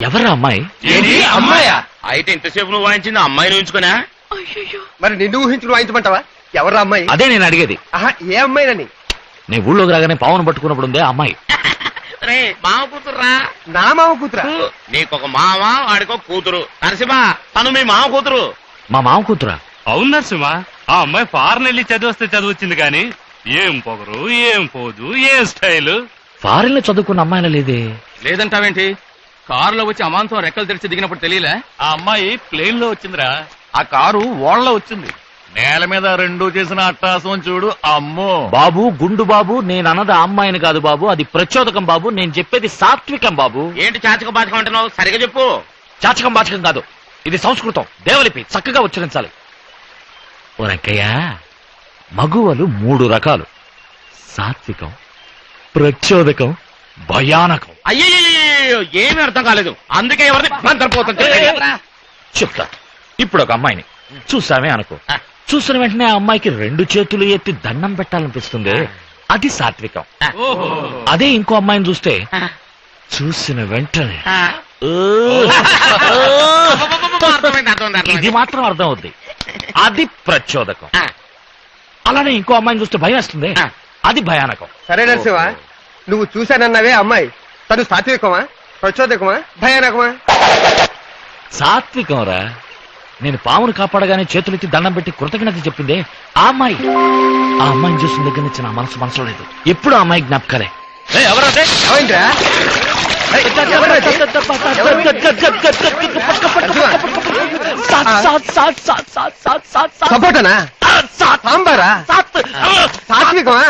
ఎవరా అమ్మాయి? ఏంటి? అమ్మాయా? అయితే ఇంతసేపు నువ్వు వాయించింది అమ్మాయిని ఉంచుకున్నా మరి నిన్ను ఊహించుకుని వాయించమంటావా? ఎవరా అమ్మాయి? అదే నేను అడిగేది. ఆహా ఏ అమ్మాయినని? నీ ఊళ్ళోకి రాగానే పావును పట్టుకున్నప్పుడు ఉందే ఆ అమ్మాయి. రే మామ కూతురురా. నా మామ కూతురా? నీకొక మామ వాడికో కూతురు. నరసింహ తను మీ మామ కూతురు. మా మామ కూతురా? అవును నరసింహ ఆ అమ్మాయి ఫారెన్ వెళ్ళి చదివిస్తే చదివచ్చింది కానీ ఏం పొగరు ఏం పోదు ఏం స్టైల్? ఫారెన్లో చదువుకున్న అమ్మాయిలా లేదే? లేదంటావేంటి? కారులో వచ్చి అమాంతం రెక్కలు తెరిచి దిగినప్పుడు తెలియలే? ఆ అమ్మాయి ప్లేన్లో వచ్చిందిరా. ఆ కారు ఓళ్ళలో వచ్చింది. నేల మీద రెండు చేసిన అట్టాసం చూడు అమ్మో. బాబు గుండు బాబు నేను అన్నది ఆ అమ్మాయిని కాదు బాబు అది ప్రచోదకం బాబు నేను చెప్పేది సాత్వికం బాబు. ఏంటి చాచక బాచక అంటున్నావు? సరిగా చెప్పు. చాచకం బాచకం కాదు ఇది సంస్కృతం దేవలిపి చక్కగా ఉచ్చరించాలి. ఓ వెంకయ్య మగువలు మూడు రకాలు. సాత్వికం ప్రచోదకం భయానకం. అయ్యో ఏమీ అర్థం కాలేదు. అందుకే ఎవరిని మంత్రపోతుంది చెప్తా. ఇప్పుడు ఒక అమ్మాయిని చూసామే అనుకో. చూసిన వెంటనే ఆ అమ్మాయికి రెండు చేతులు ఎత్తి దండం పెట్టాలనిపిస్తుంది. అది సాత్వికం. అదే ఇంకో అమ్మాయిని చూస్తే చూసిన వెంటనే ఇది మాత్రం అర్థం అవుద్ది అది ప్రచోదకం. అలానే ఇంకో అమ్మాయిని చూస్తే భయం వేస్తుంది. అది భయానకం. సరే నరసింహ నువ్వు చూశానన్నావే అమ్మాయి. తను సాత్వికమా? ప్రచోదకమా? భయానకమా? సాత్వికం రా నేను పామును కాపాడగానే చేతులెత్తి దండం పెట్టి కృతజ్ఞత చెప్పిందే ఆ అమ్మాయి. ఆ అమ్మాయిని చూసిన దగ్గర నుంచి నా మనసు మనసులో లేదు ఎప్పుడు ఆ అమ్మాయి జ్ఞాపకాలే? సపోటనా సాంబారా? సాత్వికమా?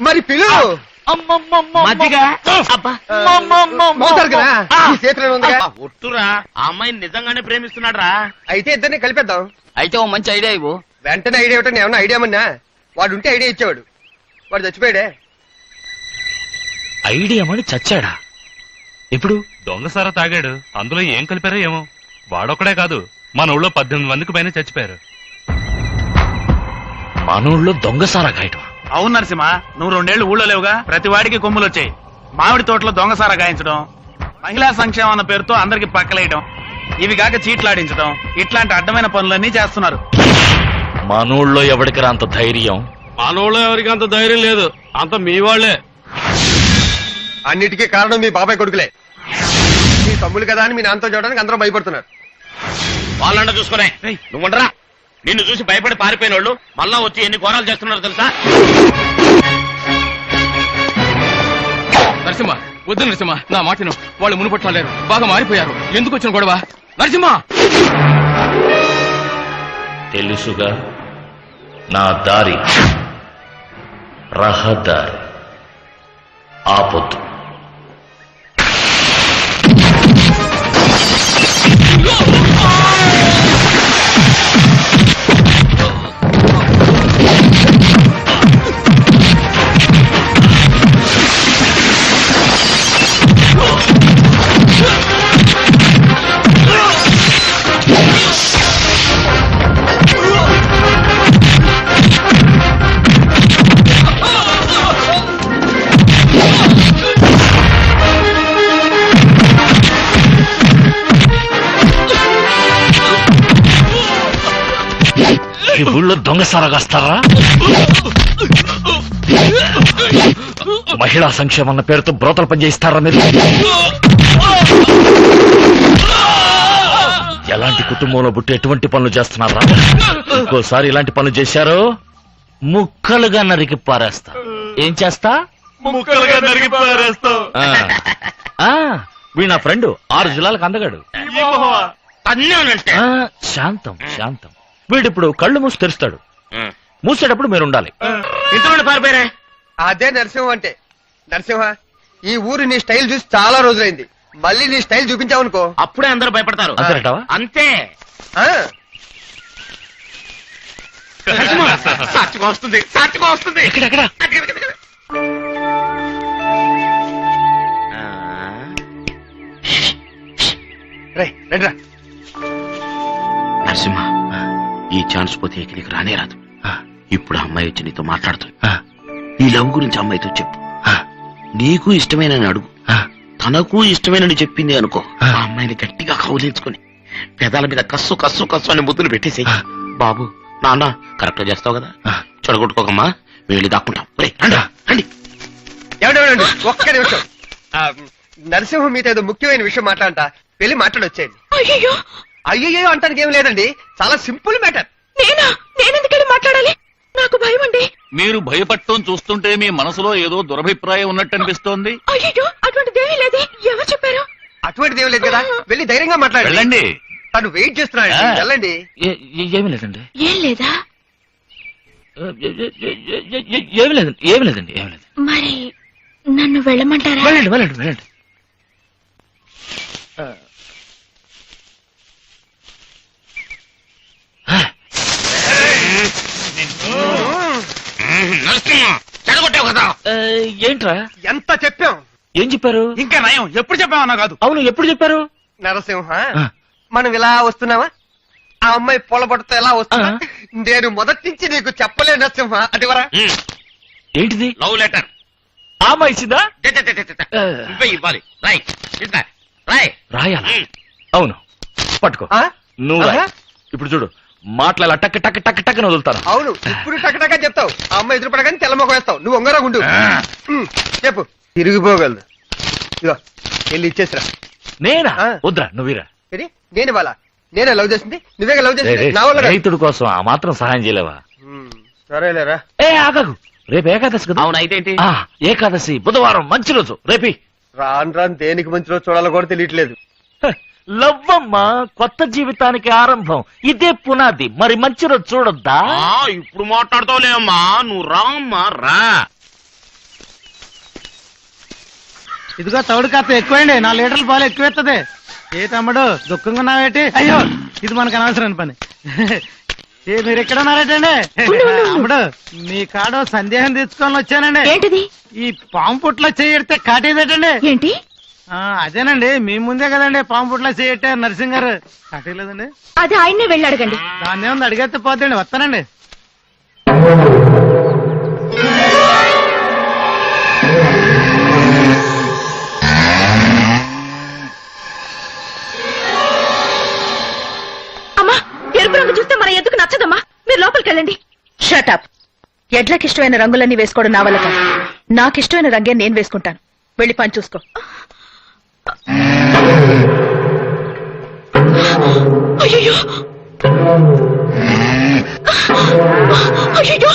మరి పిలువు. మజ్జిగ? అబ్బా. మోతారు కదా? ఈ చేతిలో ఉందిగా? ఆ, ఒట్టురా. ఆ అమ్మాయిని నిజంగానే ప్రేమిస్తున్నాడు రా అయితే ఇద్దరిని కలిపేద్దాం. అయితే ఓ మంచి ఐడియా ఇవ్వు. వెంటనే ఐడియా ఇవ్వటం ఏమన్నా ఐడియా మన్నా వాడు ఉంటే ఐడియా ఇచ్చేవాడు. వాడు చచ్చిపోయాడే. ఐడియా మని చచ్చాడా? ఇప్పుడు? దొంగసారా తాగాడు. అందులో ఏం కలిపారో ఏమో. వాడొక్కడే కాదు. మన ఊళ్ళో పద్దెనిమిది మందికి పైన చచ్చిపోయారు. మనూళ్ళో దొంగసారా గాయటం అవును నరసింహ నువ్వు రెండేళ్ళు ఊళ్ళో లేవుగా? ప్రతి వాడికి కొమ్ములు వచ్చాయి మామిడి తోటలో దొంగసారా గాయించడం మహిళా సంక్షేమం అన్న పేరుతో అందరికి పక్కలేయడం ఇవి కాక చీట్లాడించడం ఇట్లాంటి అడ్డమైన పనులన్నీ చేస్తున్నారు. మనూళ్ళో ఎవడికి అంత ధైర్యం? మన ఊళ్ళో ఎవరికి అంత ధైర్యం లేదు. అంత మీ వాళ్ళే. అన్నిటికీ కారణం మీ బాబాయ్ కొడుకులే. మీ తమ్ముడు కదా అని మీ నాన్నతో చూడడానికి అందరూ భయపడుతున్నారు. వాళ్ళంట చూసుకునే. నువ్వు ఉండరా. నిన్ను చూసి భయపడి పారిపోయిన వాళ్ళు మళ్ళా వచ్చి ఎన్ని ఘోరాలు చేస్తున్నారు తెలుసా? నరసింహ వద్దు నరసింహ నా మాటను వాళ్ళు మునుపట్టలేరు బాగా మారిపోయారు. ఎందుకు వచ్చిన గొడవ? నరసింహ! తెలుసుగా నా దారి రహదారి ఆపొద్దు. ఈ ఊళ్ళో దొంగసారా కాస్తారా? మహిళా సంక్షేమం అన్న పేరుతో బ్రోతలు పనిచేయిస్తారా మీరు? ఎలాంటి కుటుంబంలో పుట్టి ఎటువంటి పనులు చేస్తున్నారా? ఇంకోసారి ఇలాంటి పనులు చేశారో? ముక్కలుగా నరికి పారేస్తా. ఏం చేస్తా? ముక్కలుగా నరికి పారేస్తావు ఆ. ఆ, వీడు నా ఫ్రెండ్ ఆరు జిల్లాలకు అందగాడు. శాంతం శాంతం. వీడిప్పుడు కళ్ళు మూసి తెరుస్తాడు. మూసేటప్పుడు మీరు ఉండాలి ఇంట్లో పారిపోయారే? అదే నరసింహ అంటే. నరసింహ ఈ ఊరు నీ స్టైల్ చూసి చాలా రోజులైంది. మళ్ళీ నీ స్టైల్ చూపించావనుకో. అప్పుడే అందరూ భయపడతారు. అంతేనటావా అంతే. ఆ, సాక్షిగా వస్తుంది సాక్షిగా వస్తుంది. ఎక్కడెక్కడ రేయ్, రండిరా. ఛాన్స్ పోతే ఇక నీకు రానే రాదు. ఇప్పుడు అమ్మాయి వచ్చి నీతో మాట్లాడుతుంది. ఆ, నీ లవ్ గురించి అమ్మాయితో చెప్పు. ఆ, నీకు ఇష్టమైన అడుగు. ఆ. తనకు ఇష్టమేనని చెప్పింది అనుకో. ఆ. అమ్మాయిని గట్టిగా కౌలించుకొని పెదాల మీద కస్సు కస్సు కస్సు అని ముద్దులు పెట్టేసి బాబు నాన్న కరెక్ట్ చేస్తావు కదా? చెడగొట్టుకోకమ్మా మేము వెళ్ళి దాక్కుంటాం. రండి, ఏమండి, ఒక్క నిమిషం. నరసింహం మీతో ఏదో ముఖ్యమైన విషయం మాట్లాడంట. వెళ్ళి మాట్లాడొచ్చేయండి. అయ్యో అయ్యో అంటానికి ఏం లేదండి. చాలా సింపుల్ మ్యాటర్. నేనా? నేనెందుకెళ్ళి మాట్లాడాలి? నాకు భయం అండి. మీరు భయపడటం చూస్తుంటే మీ మనసులో ఏదో దురభిప్రాయం ఉన్నట్టు అనిపిస్తోంది. అయ్యో అటువంటిదేమీ లేదే. ఎవరు చెప్పారు? అటువంటిది ఏం లేదు కదా. వెళ్ళి ధైర్యంగా మాట్లాడండి. వెళ్ళండి. తను వెయిట్ చేస్తున్నాడు. ఆ. వెళ్ళండి. ఏ- ఏ- ఏమీ లేదండి. ఏం లేదా? ఏ- ఏ- ఏ- ఏ- ఏ- ఏ- ఏమీ లేదండి ఏమీ లేదండి ఏమీ లేదు. మరి నన్ను వెళ్ళమంటారా? వెళ్ళండి వెళ్ళండి వెళ్ళండి. నరసింహ చెడగొట్టావు కదా ఆ, ఏంట్రా? ఎంత చెప్పాం? ఏం చెప్పారు? ఇంకా నయం. ఎప్పుడు చెప్పామన్నా కాదు. అవును ఎప్పుడు చెప్పారు? నరసింహ. మనం ఇలా వస్తున్నావా? ఆ అమ్మాయి పొలబడితో ఎలా వస్తున్నా. నేను మొదటి నుంచి నీకు చెప్పలే నరసింహ. అదివరా ఏంటిది? లవ్ లెటర్ ఆమె ఇచ్చిందా. నువ్వే ఇవ్వాలి. రాయ్ రాయ్. రాయాలా. అవును. పట్టుకో? నువ్వు రాయ్. ఇప్పుడు చూడు. మాట్లాడాల. టక్ టక్ టక్ టక్ అని వదులుతాను. అవును ఇప్పుడు టకటకా చెప్తావు. ఆ అమ్మాయి ఎదురు పడగానే తెల్లమొక వేస్తావు. నువ్వు ఒంగరా ఉమ్, చెప్పు. తిరిగిపోగలదు. ఇగో వెళ్ళి ఇచ్చేసిరా. నేనా? ఆ. వద్దురా నువ్వురా నేను ఇవాళ నేనే లవ్ చేసింది? నువ్వే లవ్ చేసింది? నా వల్ల కాదు. రైతుడి కోసం ఆ మాత్రం సహాయం చేయలేవా? ఉమ్, సరేలేరా. ఏ ఆగకు రేపు ఏకాదశి కదా? అవును అయితే ఏంటి? ఆ, ఏకాదశి బుధవారం మంచి రోజు. రేపి రాను రాను దేనికి మంచిలో చూడాలో కూడా తెలియట్లేదు. హ, లవ్వమ్మ కొత్త జీవితానికి ఆరంభం. ఇదే పునాది. మరి మంచి రోజు చూడొద్దా? ఆ, ఇప్పుడు మాట్లాడతావులే అమ్మా. నువ్వు రా అమ్మా రా. ఇదిగో తౌడు కాస్త ఎక్కువండి. నా లీటర్ల పాలు ఎక్కువెత్తది. ఏ తమ్ముడు దుఃఖంగా ఉన్నావేటి? అయ్యో ఇది మనకు అనవసరం పని. ఏ మీరు ఎక్కడ ఉన్నారేటండి? తమ్ముడు మీ కాడ సందేహం తెచ్చుకొని వచ్చానండి. ఏంటిది? ఈ పాము పుట్లో చేయడితే కాటేదేటండి? ఏంటి? అదేనండి మీ ముందే కదండి పాము పుట్లో చేయట్టే నరసింగ్ గారు. కాటేయలేదండి అది ఆయన్నే వెళ్ళి అడగండి. దాన్ని ఏముంది అడిగేస్తే పోతండి వస్తానండి. అమ్మా ఎరుపు రంగు చూస్తే మన ఎద్దుకు నచ్చదమ్మా. మీరు లోపలికి వెళ్ళండి. షటప్ ఎడ్లకి ఇష్టమైన రంగులన్నీ వేసుకోవడం నా వల్ల కాదు. నాకు ఇష్టమైన రంగే నేను వేసుకుంటాను. వెళ్ళి పని చూసుకో. అయ్యో అయ్యో